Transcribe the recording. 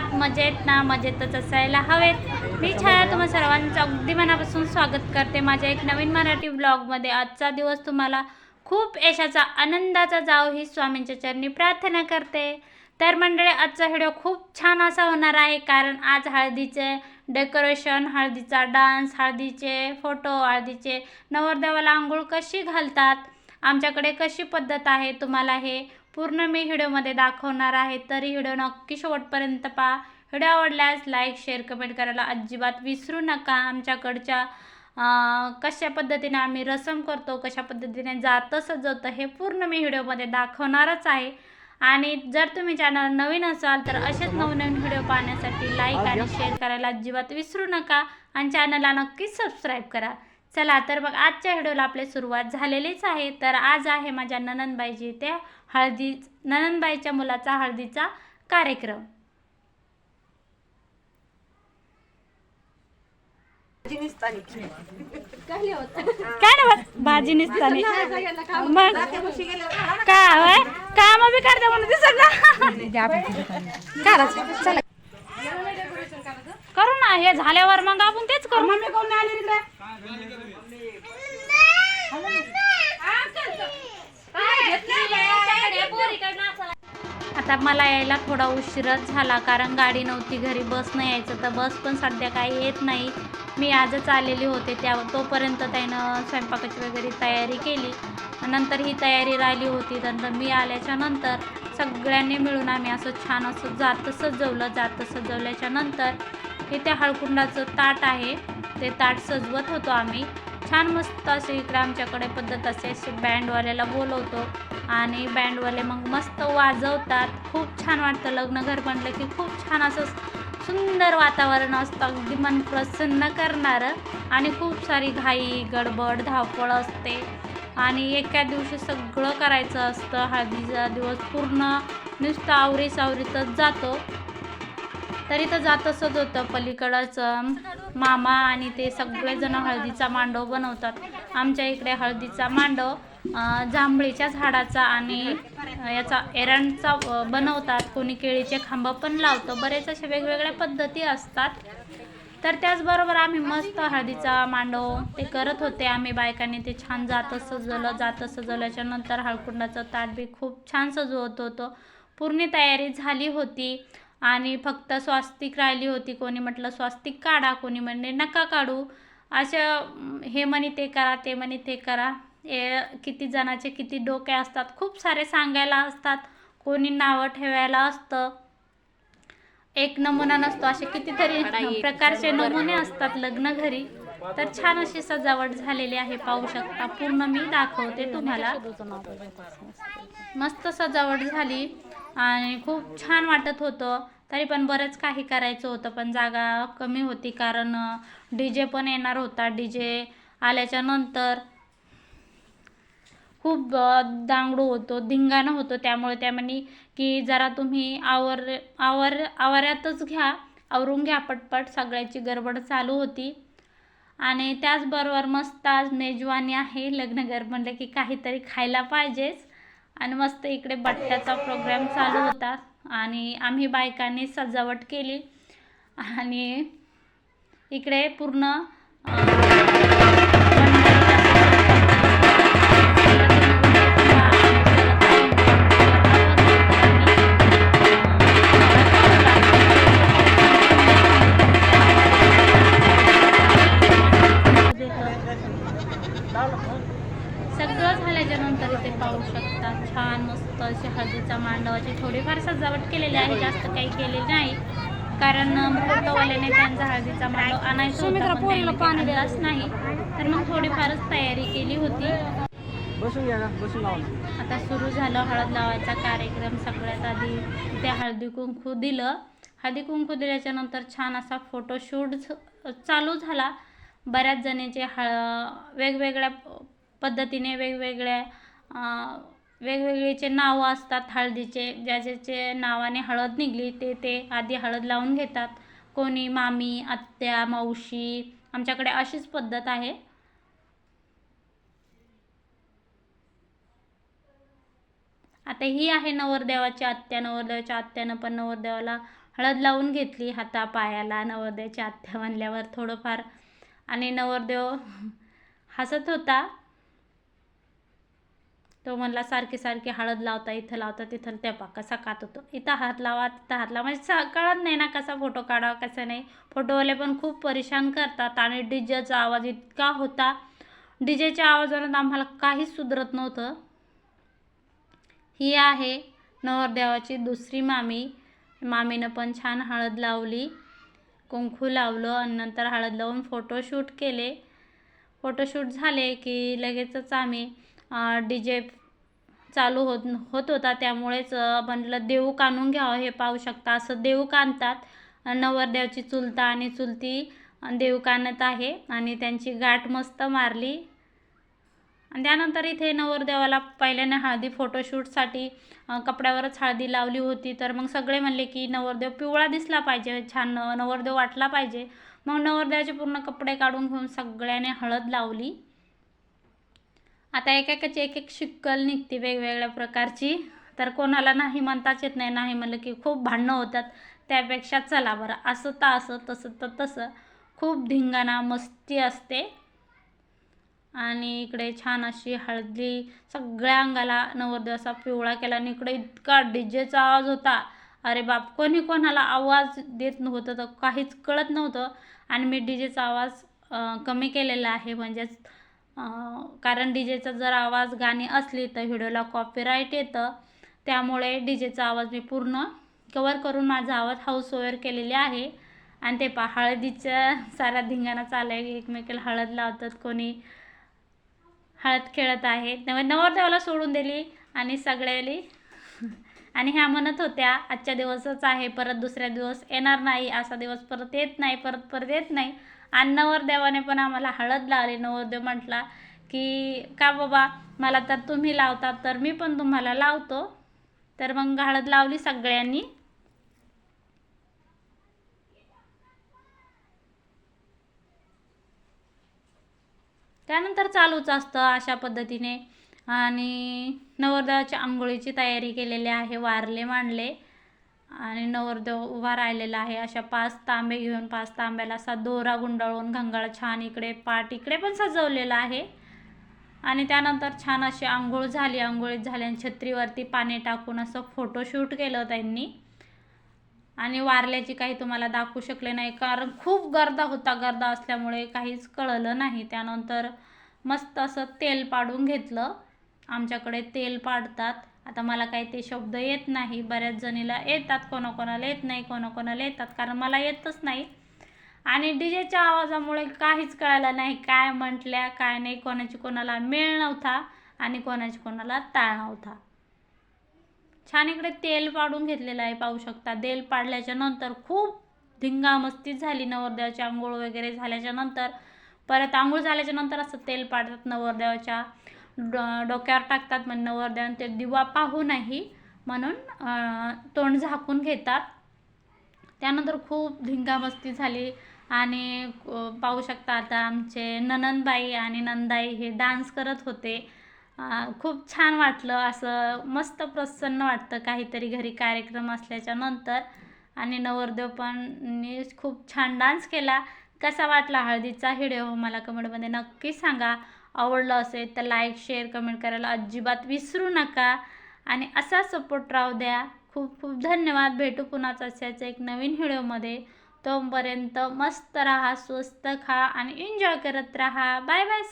आहात मजेत ना मजेतच असायला हवेत. मी छाया तुम्हा सर्वांचं अगदी मनापासून स्वागत करते. माझ्या एक नवीन मराठी ब्लॉगमध्ये आजचा दिवस तुम्हाला खूप यशाचा आनंदाचा जाव ही स्वामींच्या चरणी प्रार्थना करते. तर मंडळी आजचा व्हिडिओ खूप छान असा होणार आहे कारण आज हळदीचे डेकोरेशन हळदीचा डान्स हळदीचे फोटो हळदीचे नवरदेवाला आंघोळ कशी घालतात आमच्याकडे कशी पद्धत आहे तुम्हाला हे पूर्ण मी व्हिडिओमध्ये दाखवणार आहे. तरी व्हिडिओ नक्की शेवटपर्यंत पहा. व्हिडिओ आवडल्यास लाईक शेअर कमेंट करायला अजिबात विसरू नका. आमच्याकडच्या कशा पद्धतीने आम्ही रसम करतो कशा पद्धतीने जातं सजवतं हे पूर्ण मी व्हिडिओमध्ये दाखवणारच आहे. आणि जर तुम्ही चॅनल नवीन असाल तर असेच नवनवीन व्हिडिओ पाहण्यासाठी लाईक आणि शेअर करायला अजिबात विसरू नका. आणि चॅनलला नक्कीच सबस्क्राईब करा. चला तर मग आजच्या व्हिडिओला आपली सुरुवात झालेलीच आहे. तर आज आहे माझ्या ननंदबाईची ते हळदी ननंदबाईच्या मुलाचा हळदीचा कार्यक्रम. काय ना भाजी निसतानी. मग? काय होय? काम बी करते म्हणून दिसत ना हे झाल्यावर मग आपण तेच करू. मम्मी कोण आली आता मला यायला थोडा उशीरच झाला कारण गाडी नव्हती घरी बस नाही यायचं. तर बस पण सध्या काही येत नाही. मी आजच आलेली होते त्या तोपर्यंत त्यानं स्वयंपाकाची वगैरे तयारी केली. नंतर ही तयारी राहिली होती नंतर मी आल्याच्यानंतर सगळ्यांनी मिळून आम्ही असं छान असं जातं सजवलं. जातं सजवल्याच्या नंतर इथे हळकुंडाचं ताट आहे. ते ताट सजवत होतो आम्ही. छान मस्त असे इकडे आमच्याकडे पद्धत असे असे बँडवाल्याला बोलवतो आणि बँडवाले मग मस्त वाजवतात. खूप छान वाटतं लग्न घर म्हटलं की खूप छान असं सुंदर वातावरण असतं. अगदी मन प्रसन्न करणारं. आणि खूप सारी घाई गडबड धावपळ असते. आणि एका दिवशी सगळं करायचं असतं. हळदीचा दिवस पूर्ण नुसतं आवरी सावरीतच जातो. तरी तर जात असत होतं. पलीकडंच मामा आणि ते सगळेजण हळदीचा मांडव बनवतात. आमच्या इकडे हळदीचा मांडव जांभळीच्या झाडाचा आणि याचा एरणचा बनवतात. कोणी केळीचे खांब पण लावतो. बरेच अशा वेगवेगळ्या पद्धती असतात. तर त्याचबरोबर आम्ही मस्त हळदीचा मांडव ते करत होते. आम्ही बायकांनी ते छान जात सजवलं. जात सजवल्याच्या नंतर हळकुंडाचं ताट बी खूप छान सजवत होतो. पूर्ण तयारी झाली होती. आणि फक्त स्वास्तिक राहिली होती कोणी म्हटलं स्वास्तिक काढा कोणी म्हणले नका काढू. असं हे म्हणे ते करा ते म्हणे ते करा. ए किती जणाचे किती डोके असतात खूप सारे सांगायला असतात कोणी नावं ठेवायला असतं. एक नमुना नसतो असे कितीतरी प्रकारचे नमुने असतात लग्न घरी. तर छान अशी सजावट झालेली आहे पाहू शकता. पूर्ण मी दाखवते तुम्हाला. मस्त सजावट झाली. आणि खूप छान वाटत होतं. तरी पण बरंच काही करायचं होतं पण जागा कमी होती कारण डी जे पण येणार होता. डी जे आल्याच्यानंतर खूप दांगडू होतो धिंगाणं होतो त्यामुळे त्या म्हणे की जरा तुम्ही आवर आवर आवाऱ्यातच घ्या आवरून घ्या पटपट सगळ्याची गडबड चालू होती. आणि त्याचबरोबर मस्त आज मेजवानी आहे लग्नघर म्हणलं की काहीतरी खायला पाहिजेच. आणि मस्त इकडे बट्ट्याचा प्रोग्राम चालू होता. आणि आम्ही बायकांनी सजावट केली. आणि इकडे पूर्ण कारण फोटोवाल्याने त्यांचा हळदीचा मांडव आणायचा होता, पण त्यांनी आणलाच नाही. तर मग थोडीफारच तयारी केली होती. बसून घ्या ना बसून. आता सुरू झालं हळद लावायचा कार्यक्रम सगळ्यात आधी. ते हळदी कुंकू दिलं. हळदी कुंकू दिल्याच्या नंतर छान असा फोटोशूट चालू झाला. बऱ्याच जणीचे हळ वेगवेगळ्या पद्धतीने वेगवेगळ्या अं, वेगवेगळीचे नावं असतात हळदीचे ज्याच्याचे नावाने हळद निघली ते ते आधी हळद लावून घेतात. कोणी मामी आत्या मावशी आमच्याकडे अशीच पद्धत आहे. आता ही आहे नवरदेवाची आत्या. नवरदेवाच्या आत्यानं पण नवरदेवाला हळद लावून घेतली हाता पायाला. आत्या म्हणल्यावर थोडंफार आणि नवरदेव हसत होता. तो म्हणला सारखे सारखे हळद लावता इथं लावता तिथं त्या पा कसा कात होतो. इथं हात लावा तिथं हात लावा. म्हणजे सा- कळत नाही ना कसा फोटो काढावा कसा नाही. फोटोवाले पण खूप परेशान करतात आणि डीजेचा आवाज इतका होता. डीजेच्या आवाजानं आम्हाला काहीच सुधरत नव्हतं. ही आहे नवरदेवाची दुसरी मामी. मामीनं पण छान हळद लावली कुंकू लावलं आणि नंतर हळद लावून फोटोशूट केले. फोटोशूट झाले की लगेचच आम्ही डी जे चालू होत होत होता. त्यामुळेच म्हटलं देऊ कानून आणून घ्यावं हे पाहू शकता. असं देऊ कानतात. नवरदेवाची चुलता आणि चुलती देऊ कानत आहे. आणि त्यांची गाठ मस्त मारली. आणि त्यानंतर इथे नवरदेवाला पहिल्याने हळदी फोटोशूटसाठी कपड्यावरच हळदी लावली होती. तर मग सगळे म्हणले की नवरदेव पिवळा दिसला पाहिजे. छान नवरदेव वाटला पाहिजे. मग नवरदेवाचे पूर्ण कपडे काढून घेऊन सगळ्याने हळद लावली. आता एकेकाची एक एक शिक्कल निघते वेगवेगळ्या प्रकारची. तर कोणाला नाही म्हणताच येत नाही नाही म्हणलं की खूप भांडणं होतात. त्यापेक्षा चला बरं असं तर असं तसं तर तसं. खूप धिंगाणा मस्ती असते. आणि इकडे छान अशी हळदी सगळ्या अंगाला नवरदेव असा पिवळा केला आणि इकडे इतका डीजेचा आवाज होता. अरे बाप कोणी कोणाला आवाज देत नव्हतं तर काहीच कळत नव्हतं. आणि मी डीजेचा आवाज कमी केलेला आहे. म्हणजेच कारण कारण डीजेचा जर आवाज गाणी असली तर व्हिडिओला कॉपीराईट येतं. त्यामुळे डीजेचा आवाज मी पूर्ण कवर करून माझा आवाज हाऊस ओवर केलेले आहे. आणि ते पा हळदीच्या सारा धिंगाणा चालू आहे एकमेकाला हळद लावतात कोणी हळद खेळत आहे. नव नवरदेवाला सोडून दिली आणि सगळ्याली. आणि ह्या म्हणत होत्या आजच्या दिवसच आहे परत दुसऱ्या दिवस येणार नाही असा दिवस परत येत नाही परत परत येत नाही. आणि नवरदेवाने पण आम्हाला हळद लावली. नवरदेव म्हटला की का बाबा मला तर तुम्ही लावतात तर मी पण तुम्हाला लावतो. तर मग हळद लावली सगळ्यांनी. त्यानंतर चालूच असतं अशा पद्धतीने. आणि नवरदेवाच्या आंघोळीची तयारी केलेली आहे वारले मांडले. आणि नवरदेव उभा राहिलेला आहे. अशा पाच तांबे घेऊन पाच तांब्याला असा दोरा गुंडाळून घंगाळ छान इकडे पाट इकडे पण सजवलेला आहे. आणि त्यानंतर छान अशी आंघोळ झाली. आंघोळीत झाल्याने छत्रीवरती पाणी टाकून असं फोटोशूट केलं त्यांनी. आणि वारल्याची काही तुम्हाला दाखवू शकले नाही. कारण खूप गर्दा होता. गर्दा असल्यामुळे काहीच कळलं नाही. त्यानंतर मस्त असं तेल पाडून घेतलं. आमच्याकडे तेल पाडतात. आता मला काही ते शब्द येत नाही. बऱ्याच जणीला येतात कोणाकोणाला येत नाही कोणाकोणाला येतात कारण मला येतच नाही. आणि डी जेच्या आवाजामुळे काहीच कळायला नाही काय म्हटल्या काय नाही कोणाची कोणाला मेळ नव्हता आणि कोणाची कोणाला ताळ नव्हता. छान इकडे तेल पाडून घेतलेलं आहे पाहू शकता. तेल पाडल्याच्या नंतर खूप धिंगामस्ती झाली नवरदेवाची आंघोळ वगैरे झाल्याच्यानंतर. परत आंघोळ झाल्याच्यानंतर असं तेल पाडतात नवरदेवाच्या. डो- डोक्यावर टाकतात म्हणजे नवरदेवाने ते दिवा पाहू नाही म्हणून तोंड झाकून घेतात. त्यानंतर खूप धिंगामस्ती झाली आणि पाहू शकता आता आमचे ननंदबाई आणि नंदाई हे डान्स करत होते. खूप छान वाटलं असं मस्त प्रसन्न वाटतं काहीतरी घरी कार्यक्रम असल्याच्या नंतर. आणि नवरदेव पण खूप छान डान्स केला. कसा वाटला हळदीचा व्हिडिओ मला कमेंटमध्ये नक्की सांगा. आवडलं असेल तर लाईक शेअर कमेंट करायला अजिबात विसरू नका. आणि असा सपोर्ट राहू द्या. खूप खूप धन्यवाद. भेटू पुन्हाच अशाच एक नवीन व्हिडिओमध्ये. तोपर्यंत मस्त राहा स्वस्त खा आणि एन्जॉय करत राहा. Bye bye